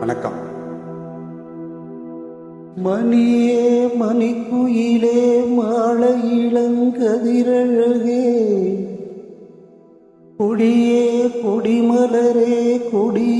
வணக்கம். மணியே மணிக்குயிலே மாலை இளங்கதிரழகே. கொடியே கொடிமலரே கொடிய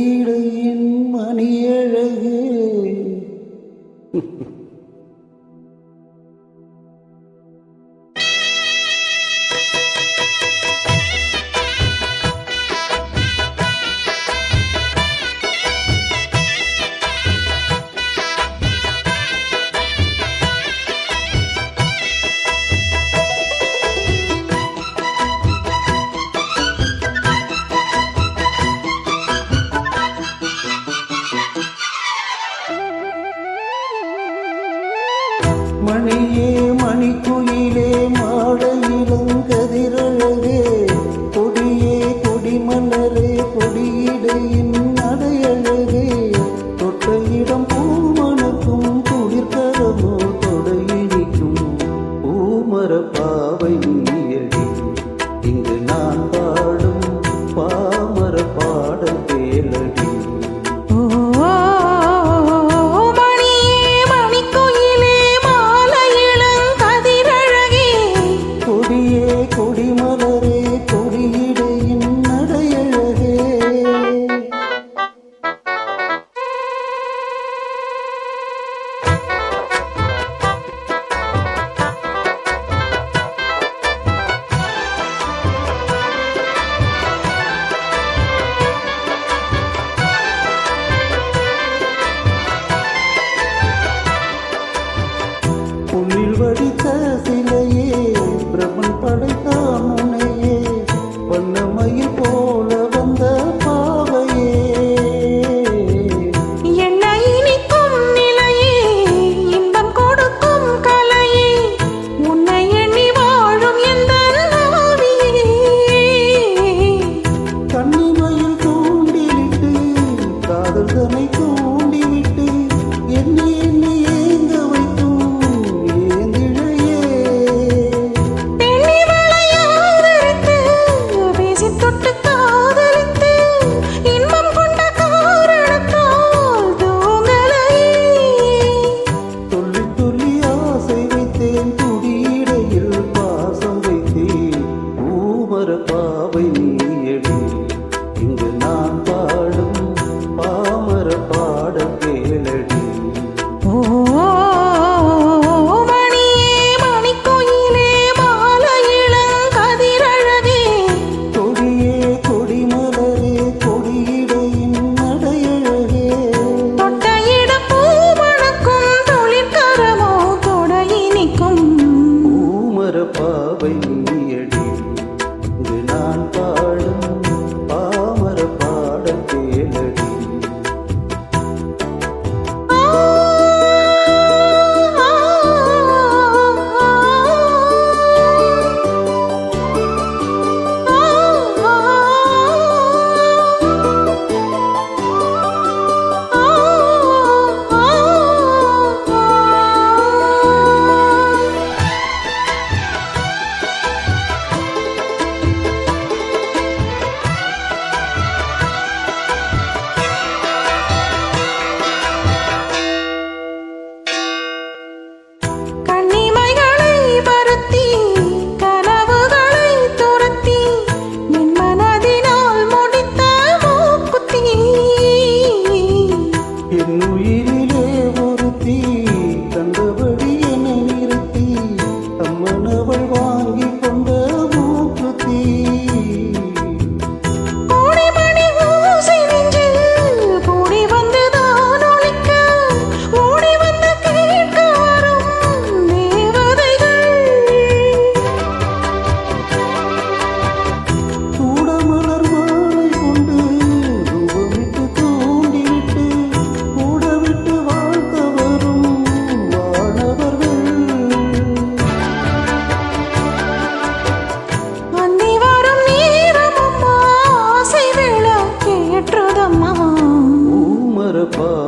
तेल பாவையில் போ one. Oh.